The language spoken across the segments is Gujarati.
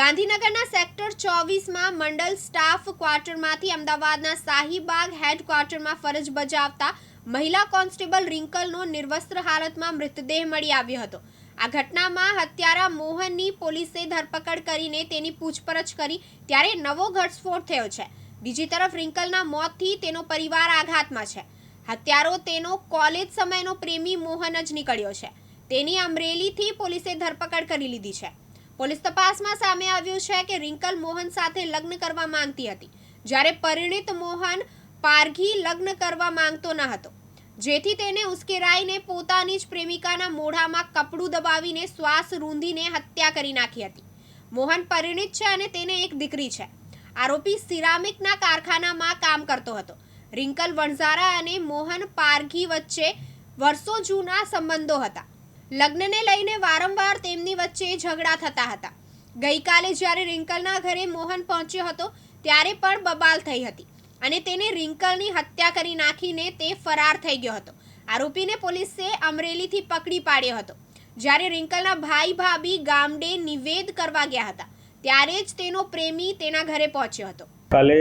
ગાંધીનગરના સેક્ટર ચોવીસમાં મંડળ સ્ટાફ ક્વાર્ટરમાંથી અમદાવાદના શાહીબાગ હેડક્વાર્ટરમાં ફરજ બજાવતા મહિલા કોન્સ્ટેબલ રિંકલનો નિર્વસ્ત્ર હાલતમાં મૃતદેહ મળી આવ્યો હતો. આ ઘટનામાં હત્યારા મોહનની પોલીસે ધરપકડ કરીને તેની પૂછપરછ કરી, ત્યારે નવો ઘટસ્ફોટ થયો છે. બીજી તરફ રિંકલના મોતથી તેનો પરિવાર આઘાતમાં છે. હત્યારો તેનો કોલેજ સમયનો પ્રેમી મોહન જ નીકળ્યો છે. તેની અમરેલીથી પોલીસે ધરપકડ કરી લીધી છે. પોલીસ તપાસમાં સામે આવ્યું છે કે રિંકલ મોહન સાથે લગ્ન કરવા માંગતી હતી. જ્યારે પરિણીત મોહન પારઘી લગ્ન કરવા માંગતો ન હતો. જેથી તેને ઉશ્કેરાઈને પોતાની જ પ્રેમિકાના મોઢામાં કપડું દબાવીને શ્વાસ રૂંધીને હત્યા કરી નાખી હતી. મોહન પરિણિત છે અને તેને એક દીકરી છે. આરોપી સિરામિકના કારખાનામાં કામ કરતો હતો. રિંકલ વણઝારા અને મોહન પારઘી વચ્ચે વર્ષો જૂના સંબંધો હતા. લગ્નને લઈને વારંવાર તેમની વચ્ચે ઝઘડા થતા હતા. ગઈકાલે જ્યારે રિંકલના ઘરે મોહન પહોંચ્યો હતો, ત્યારે પણ બબાલ થઈ હતી અને તેને રિંકલની હત્યા કરી નાખીને તે ફરાર થઈ ગયો હતો. આરોપીને પોલીસે અમરેલીથી પકડી પાડ્યો હતો. જ્યારે રિંકલના ભાઈ ભાભી ગામડે નિવેદ કરવા ગયા હતા, ત્યારે જ તેનો પ્રેમી તેના ઘરે પહોંચ્યો હતો. કાલે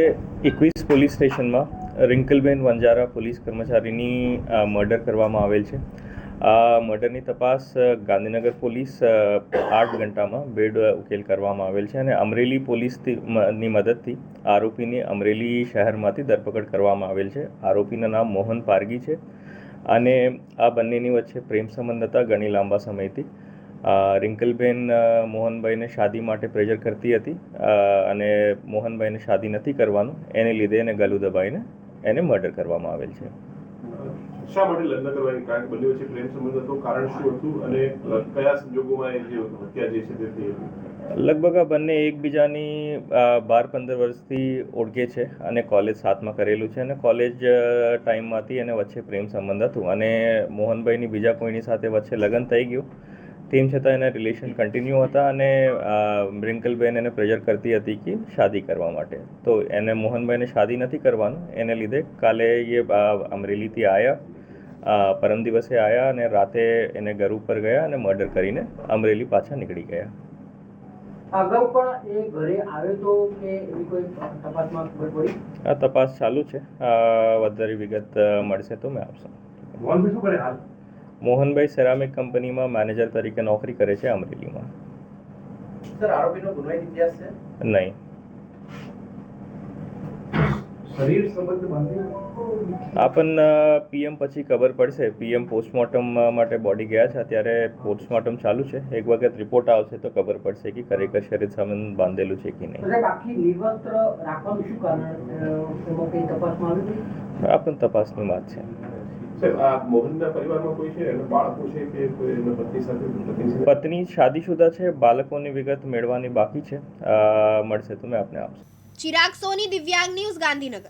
એકવીસ પોલીસ સ્ટેશનમાં રિંકલબેન વંજારા પોલીસ કર્મચારીની મર્ડર કરવામાં આવેલ છે. આ મર્ડરની તપાસ ગાંધીનગર પોલીસ આઠ ઘંટામાં બેડ ઉકેલ કરવામાં આવેલ છે અને અમરેલી પોલીસથી ની મદદથી આરોપીની અમરેલી શહેરમાંથી ધરપકડ કરવામાં આવેલ છે. આરોપીનું નામ મોહન પારગી છે અને આ બંનેની વચ્ચે પ્રેમ સંબંધ હતા ઘણી લાંબા સમયથી. રિંકલબેન મોહનભાઈને શાદી માટે પ્રેઝર કરતી હતી અને મોહનભાઈને શાદી નથી કરવાનું. એને લીધે એને ગલું દબાઈને એને મર્ડર કરવામાં આવેલ છે. શા માટે લગ્ન કરવાની કારણ બંને વચ્ચે પ્રેમ સંબંધ હતો? કારણ શું હતું? અને કયા સંજોગોમાં એ જે હત્યા જે છે તે થઈ લગભગ આ બંને એકબીજાની બાર પંદર વર્ષથી ઓળખે છે અને કોલેજ સાથમાં કરેલું છે અને કોલેજ ટાઈમમાં હતી એને વચ્ચે પ્રેમ સંબંધ હતું. અને મોહનભાઈની બીજા કોઈની સાથે વચ્ચે લગ્ન થઈ ગયું. તેમ છતાં એના રિલેશન કન્ટિન્યુ હતા અને રિંકલબેન એને પ્રેઝર કરતી હતી કે શાદી કરવા માટે. તો એને મોહનભાઈને શાદી નથી કરવાનું. એને લીધે કાલે એ અમરેલીથી આવ્યા પરમ દિવસે આવ્યા અને રાતે એને ઘર ઉપર ગયા અને મર્ડર કરીને અમરેલી પાછા નીકળી ગયા. અગાઉ પણ એ ઘરે આવ્યો તો કે એવી કોઈ તપાસમાં ખબર પડી? આ તપાસ ચાલુ છે. આ વધારે વિગત મળશે તો મેં આપશો. મોહનભાઈ શું કરે હાલ? મોહનભાઈ સેરામિક કંપનીમાં મેનેજર તરીકે નોકરી કરે છે અમરેલીમાં. સર આરોપીનો ગુનો ઇતિહાસ છે? નહીં. શરીર સંબંધ બાંધી આ પીએમ પછી ખબર પડશે. પીએમ પોસ્ટમોર્ટમ માટે બોડી ગયા છે. અત્યારે પોસ્ટમોર્ટમ ચાલુ છે. એક વખત રિપોર્ટ આવશે તો ખબર પડશે કે ખરેખર શરીર સંબંધ બાંધેલું છે કે નહીં. સાહેબ આખી નિર્વસ્ત્ર રાખવાનું શું કારણ અ, એમાં કઈ તપાસમાં આવ્યું હતું? આ પણ તપાસની વાત છે. સાહેબ આ મોહનના પરિવારમાં કોઈ છે? એના બાળકો છે કે કોઈ એના પત્ની સાથે પત્ની સાથે? પત્ની શાદીશુદા છે. બાળકોની વિગત મેળવવાની બાકી છે. મળશે તો મેં આપને આપશે. ચિરાગ સોની દિવ્યાંગ ન્યૂઝ ગાંધીનગર.